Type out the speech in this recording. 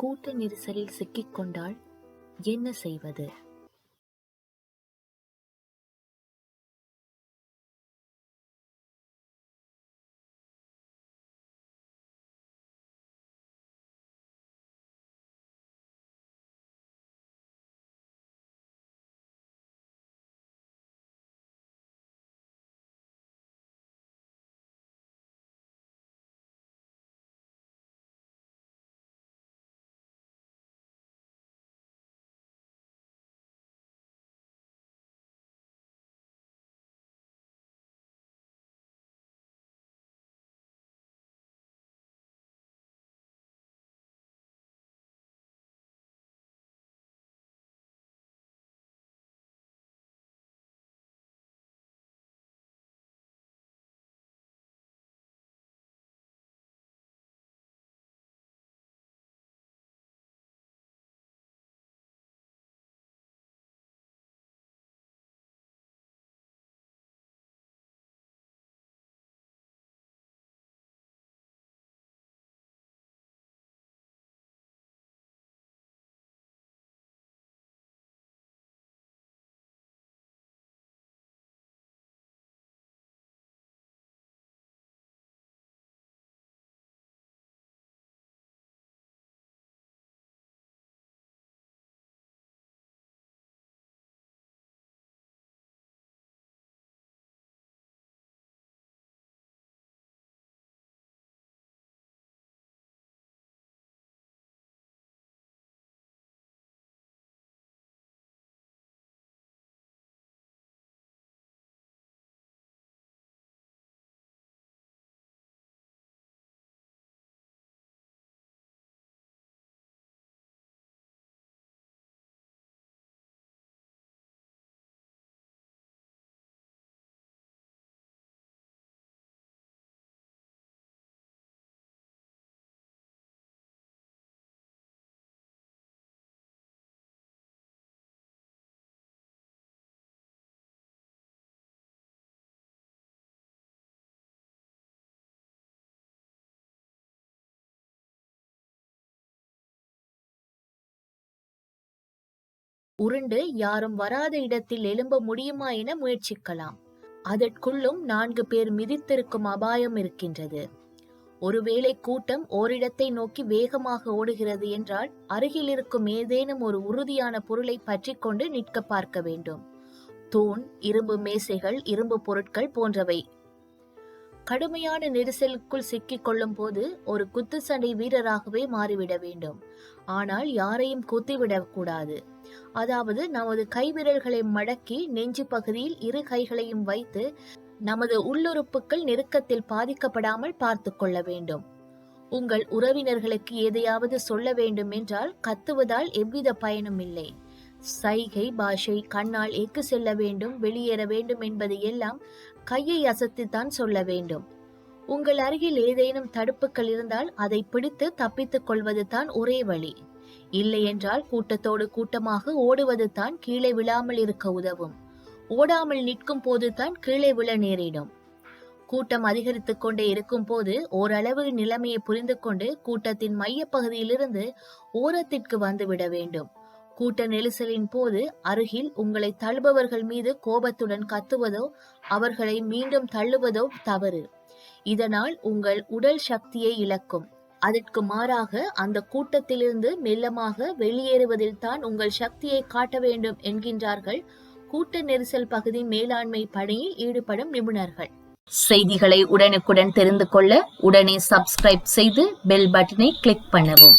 கூட்ட நெரிசலில் சிக்கிக்கொண்டால் என்ன செய்வது? உருண்டு யாரும் வராத இடத்தில் எழும்ப முடியுமா என முயற்சிக்கலாம். அதற்குள்ளும் நான்கு பேர் மிதித்திருக்கும் அபாயம் இருக்கின்றது. ஒருவேளை கூட்டம் ஓரிடத்தை நோக்கி வேகமாக ஓடுகிறது என்றால் அருகில் இருக்கும் ஏதேனும் ஒரு உறுதியான பொருளை பற்றி கொண்டு நிற்க பார்க்க வேண்டும். தூண் இரும்பு மேசைகள் இரும்பு பொருட்கள் போன்றவை கடுமையான நெரிசலுக்குள் சிக்கிக் கொள்ளும் போது ஒரு குத்துச்சண்டை வீரராகவே மாறிவிட வேண்டும். ஆனால் யாரையும் குத்திவிடக் கூடாது. அதாவது நமது கைவிரல்களை மடக்கி நெஞ்சு பகுதியில் இரு கைகளையும் வைத்து நமது உள்ளுறுப்புகள் நெருக்கத்தில் பாதிக்கப்படாமல் பார்த்து கொள்ள வேண்டும். உங்கள் உறவினர்களுக்கு எதையாவது சொல்ல வேண்டும் என்றால் கத்துவதால் எவ்வித பயனும் இல்லை. சைகை பாஷை கண்ணால் எக்கு செல்ல வேண்டும் வெளியேற வேண்டும் என்பது எல்லாம் கையை அசத்தித்தான் சொல்ல வேண்டும். உங்கள் அருகில் ஏதேனும் தடுப்புகள் இருந்தால் அதை பிடித்து தப்பித்துக் கொள்வது தான் ஒரே வழி. இல்லை என்றால் கூட்டத்தோடு கூட்டமாக ஓடுவது தான் கீழே விழாமல் இருக்க உதவும். ஓடாமல் நிற்கும் போதுதான் கீழே விழ நேரிடும். கூட்டம் அதிகரித்து கொண்டே இருக்கும் போது ஓரளவு நிலைமையை புரிந்து கொண்டு கூட்டத்தின் மையப்பகுதியிலிருந்து ஓரத்திற்கு வந்துவிட வேண்டும். கூட்ட நெரிசலின் போது அருகில் உங்களை தள்ளுபவர்கள் மீது கோபத்துடன் கத்துவதோ அவர்களை மீண்டும் தள்ளுவதோ தவறு. இதனால் உங்கள் உடல் சக்தியை இழக்கும். அதற்கு மாறாக அந்த கூட்டத்திலிருந்து மெல்லமாக வெளியேறுவதில் தான் உங்கள் சக்தியை காட்ட வேண்டும் என்கின்றார்கள் கூட்ட நெரிசல் பகுதி மேலாண்மை பணியில் ஈடுபடும் நிபுணர்கள். செய்திகளை உடனுக்குடன் தெரிந்து கொள்ள உடனே சப்ஸ்கிரைப் செய்து பெல் பட்டனை கிளிக் பண்ணவும்.